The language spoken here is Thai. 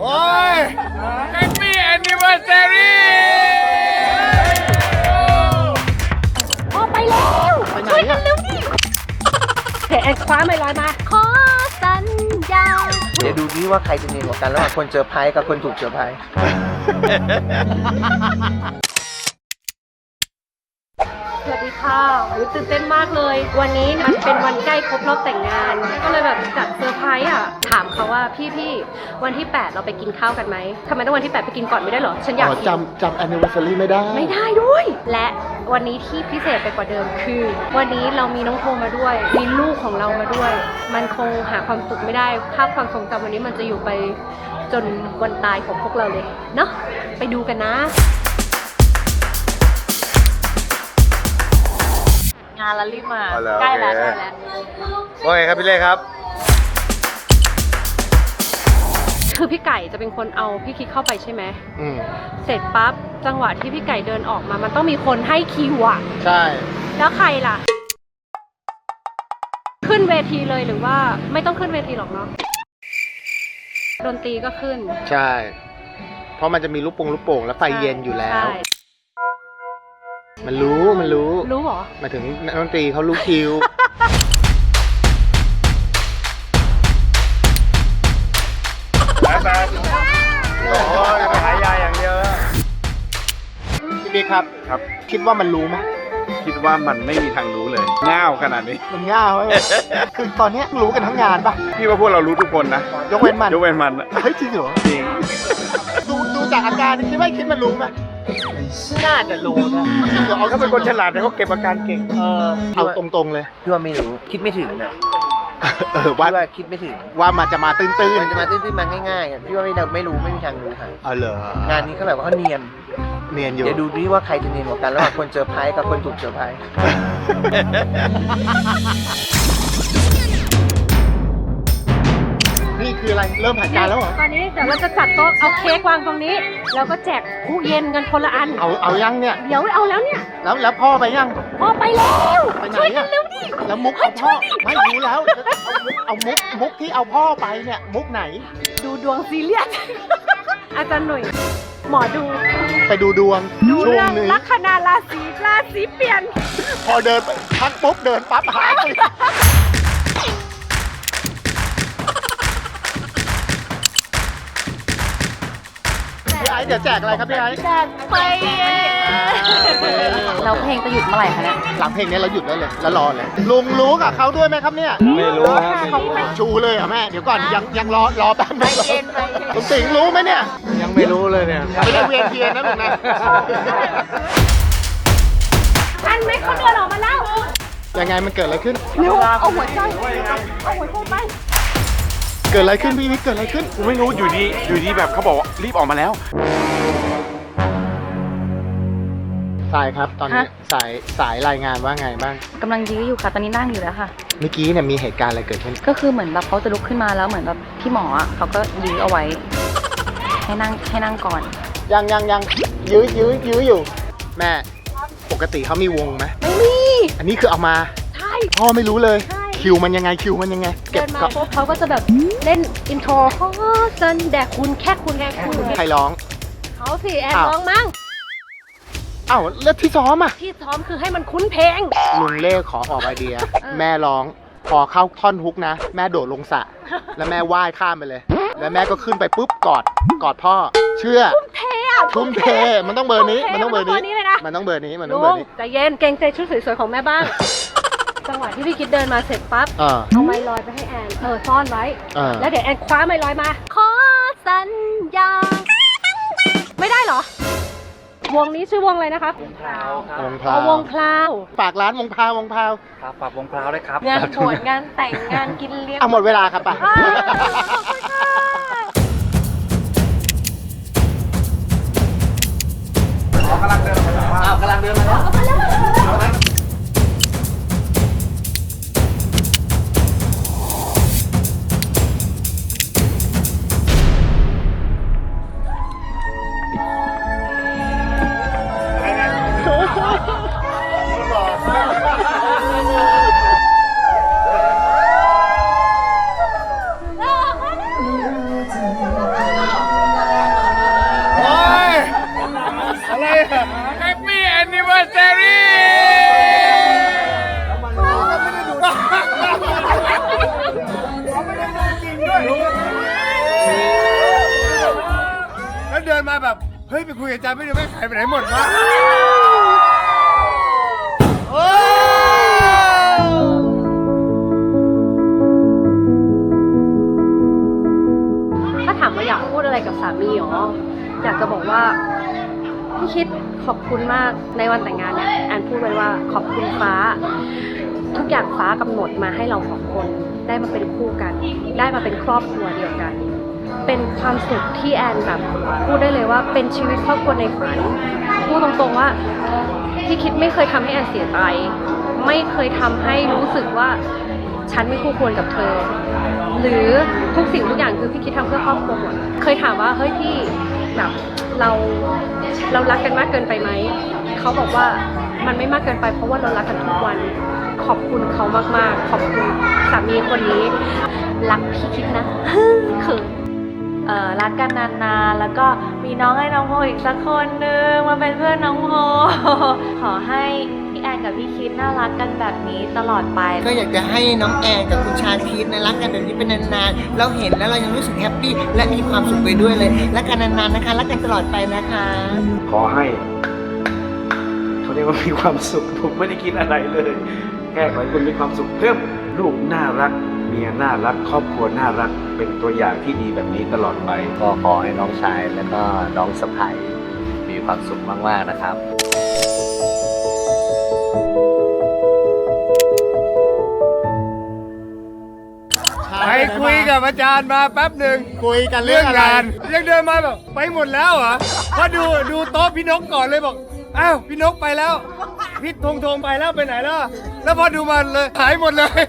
โอ้ย Happy Anniversary ออกไปแล้วไปไหนช่วยกัอะนเร็วดิเดี๋ยวแอนคว้าไม่ลอยมา ขอสัญญา เดี๋ยวดูดิว่าใครจะเนียนกว่ากันระหว่างคนเจอไพรส์กับคนถูกเจอไพรส์ สวัสดีค่ะอุ๊ยตื่นเต้นมากเลย วันนี้มันเป็นวันใกล้ครบรอบแต่งงาน ก็เลยแบบจัดเซอร์ไพรส์อะ ถามเขาว่าพี่พี่ๆวันที่ 8 เราไปกินข้าวกันไหมทำไมต้องวันที่ 8 ไปกินก่อนไม่ได้เหรอ ฉันอยากอ๋อกิน จำจำ anniversary ไม่ได้ ไม่ได้ด้วย และวันนี้ที่พิเศษไปกว่าเดิมคือ วันนี้เรามีน้องโทมาด้วย มีลูกของเรามาด้วย มันคงหาความสุขไม่ได้ ภาพความทรงจำวันนี้มันจะอยู่ไปจนวันตายของพวกเราเลย เนาะไปดูกันนะานแล้วรีบมาเอาแล้วใกล้แล้วโอเค ใกล้แล้วโอเคครับพี่เล่ครับ คือพี่ไก่จะเป็นคนเอาพี่คิดเข้าไปใช่ไหม อืมเสร็จปั๊บจังหวะที่พี่ไก่เดินออกมา มันต้องมีคนให้คิวอะใช่แล้วใครล่ะ ขึ้นเวทีเลยหรือว่าไม่ต้องขึ้นเวทีหรอกเนาะดนตรีก็ขึ้น ใช่ เพราะมันจะมีลูกโป่งลูกโป่งแล้วไฟเย็นอยู่แล้ว ใช่ มันรู้มันรู้รู้เหรอ หมายถึงนักดนตรีเขารู้คิว แป๊บๆโอ้ยไปหายาอย่างเดียวแล้วพี่บิ๊กครับ ครับ คิดว่ามันรู้ไหมคิดว่ามันไม่มีทางรู้เลยง่าวขนาดนี้ มันง่ายเว้ยคือตอนเนี้ยรู้กันทั้งงานปะพี่ว่าพวกเรารู้ทุกคนนะยกเว้นมันยกเว้นมันอะเฮ้ยจริงเหรอจริง ดูดูจากอาการคิดว่าคิดมันรู้ไหม น่าจะรู้นะเดี๋ยวเอาเขาเป็นคนฉลาดแต่เขาเก็บอาการเก่ง เออเอาตรงๆเลยพี่ว่าไม่รู้ คิดไม่ถึงนะเออว่าพี่ว่าคิดไม่ถึงว่ามันจะมาตื้นมันจะมาตื้นๆมาง่ายๆอะพี่ว่าไม่ได้ไม่รู้ไม่มีทางรู้ค่ะๆเออเหรองานนี้เขาแบบว่าเขาเนียนเนียนอยู่เดี๋ยวดูดิว่าใครจะเนียนกว่ากันระหว่างคนเจอไพรส์กับคนถูกเจอไพ ออะไรเริ่มหายการแล้วเหรอ ตอนนี้เดี๋ยวเราจะจัดโต๊ะเอาเค้กวางตรงนี้ แล้วก็แจกคู่เย็นกันคนละอัน เอาเอายังเนี่ย เดี๋ยวเอาแล้วเนี่ย แล้วแล้วพ่อไปยังพอไปแล้ว ไปไหนช่วยกัอะนเร็วดิ แล้วมุกเอาพ่อไม่รู้แล้วเอามุกเอามุกมุกที่เอาพ่อไปเนี่ยมุกไหน ดูดวงซีเรียส อาจารย์หนุ่ยหมอดูไปดูดวงดูช่วเรื่องงนี้ลัคนาราศีราศีเปลี่ยน พอเดินไปทักปุ๊บเดินปั๊บหายไป เดี๋ยวแจกอะไรครับพี่ไอ้แจกไปแล้วเพลงจะหยุดเมื่อไหร่คะเนี่ย หลังเพลงนี้เราหยุดได้เลยแล้วรอเลย ลุงรู้กับเขาด้วยไหมครับเนี่ย ไม่รู้ครับไม่รู้ชูเลยเหรอแม่ เดี๋ยวก่อนยังยังรอรอแป๊บนึงใจเย็นใจเย็น ลุงสิงห์รู้ไหมเนี่ย ยังไม่รู้เลยเนี่ยไม่ได้เวียนเทียนนะลุงนะ ทันไหมเขาเดินออกมาแล้วยังไงมันเกิดอะไรขึ้น เร็วเอาหัวใจเอาหัวใจไป เกิดอะไรขึ้นพี่วิทย์เกิดอะไรขึ้นกูไม่รู้อยู่ดีอยู่ดีแบบเขาบอกว่ารีบออกมาแล้ว สายครับตอนนี้ฮะ สายสายรายงานว่าไงบ้าง กำลังยื้ออยู่ค่ะ ตอนนี้นั่งอยู่แล้วค่ะ เมื่อกี้เนี่ยมีเหตุการณ์อะไรเกิดขึ้น ก็คือเหมือนแบบเขาจะลุกขึ้นมาแล้วเหมือนแบบพี่หมออะเขาก็ยื้อเอาไว้ ให้นั่งให้นั่งก่อน ยังยังยังยื้อยื้อยื้ออยู่ แม่ ปกติเขามีวงไหมไม่มี อันนี้คือเอามา ใช่ พ่อไม่รู้เลย ใช่ คิวมันยังไงคิวมันยังไงเดินมาก่อนปุ๊บเขาก็จะแบบเล่นอินโทรขอสันแดกคุณแค่คุณแค่คุณใครร้อง เขาสิแอนอ้าว ร้องมั้งอ้าวแล้วที่ซ้อมอะ ที่ซ้อมคือให้มันคุ้นเพลง ลุงเล่ขอออกไอเดียเออแม่ร้อง พอเข้าท่อนฮุกนะ แม่โดดลงสระแล้วแม่ว่ายข้ามไปเลย แล้วแม่ก็ขึ้นไปปุ๊บกอดกอดพ่อ เชื่อเทอะทุ่มเทมันต้องเบอร์นี้มันต้องเบอร์นี้ มันต้องเบอร์นี้ เลยนะมันต้องเบอร์นี้มันต้ลุองเบอร์งนี้ ใจเย็นเกรงใจชุดสวยๆของแม่บ้าง จังหวะที่พี่คิดเดินมาเสร็จปั๊บเออเอาไม้ลอยไปให้แอน เออ ซ่อนไว้เออแล้วเดี๋ยวแอนคว้าไม้ลอยมา ขอสัญญา ไม่ได้เหรอ วงนี้ชื่อวงอะไรนะคะวงพราวอ๋อวงพลาวฝากร้านวงพราววงพราวครับปรับวงพราวด้วยครับงานบวชงานแต่งงานกินเลี้ยง เอาหมดเวลาครับป่ะ อ่าขอบคุณค่ะร ฮ้ย ไปคุยกับอาจารย์ไม่ได้ไม่ขายไปไหนหมดวะโอ้ถ้าถามว่าอยากพูดอะไรกับสามีหรอ อยากจะบอกว่าพี่คิดขอบคุณมากในวันแต่งงานเนี่ยแอนพูดไว้ว่าขอบคุณฟ้า ทุกอย่างฟ้ากำหนดมาให้เราสองคน ได้มาเป็นคู่กัน ได้มาเป็นครอบครัวเดียวกัน เป็นความสุขที่แอนแบบพูดได้เลยว่าเป็นชีวิตครอบครัวในฝันพูดตรงๆว่าพี่คิดไม่เคยทำให้แอนเสียใจไม่เคยทำให้รู้สึกว่าฉันไม่คู่ควรกับเธอ หรือทุกสิ่งทุกอย่างคือพี่คิดทำเพื่อครอบครัวหมดเคยถามว่าเฮ้ยพี่แบบเราเรารักกันมากเกินไปไหมเขาบอกว่ามันไม่มากเกินไปเพราะว่าเรารักกันทุกวันขอบคุณเขามากๆ ขอบคุณสามีคนนี้ รักพี่คิดนะคือเอ่อ รักกันนานๆ แล้วก็มีน้องให้น้องโพอีกสักคนนึงมาเป็นเพื่อนน้องโพขอให้พี่แอนกับพี่คิดน่ารักกันแบบนี้ตลอดไป ก็อยากจะให้น้องแอนกับคุณชาคิดนะรักกันแบบนี้เป็นนานๆ เราเห็นแล้วเรายังรู้สึกแฮปปี้และมีความสุขไปด้วยเลยรักกันนานๆนะคะรักกันตลอดไปนะคะ ขอให้เขาเรียกว่ามีความสุขผมไม่ได้คิดอะไรเลยแค่ขอให้คุณมีความสุขเพิ่มลูกน่ารัก เมียน่ารักครอบครัวน่ารักเป็นตัวอย่างที่ดีแบบนี้ตลอดไป ก็ขอให้น้องชายและก็น้องสะใภ้มีความสุขมากๆนะครับไปคุยกับอาจารย์มาแป๊บหนึ่งคุยกันเรื่เรื่อองงอะไรงานยังเดินมาแบบไปหมดแล้วเหรอพอดูดูโต๊ะพี่นกก่อนเลยบอกอ้าวพี่นกไปแล้วพี่ธงธงไปแล้วไปไหนแล้วแล้วพอดูมันเลยหายหมดเลย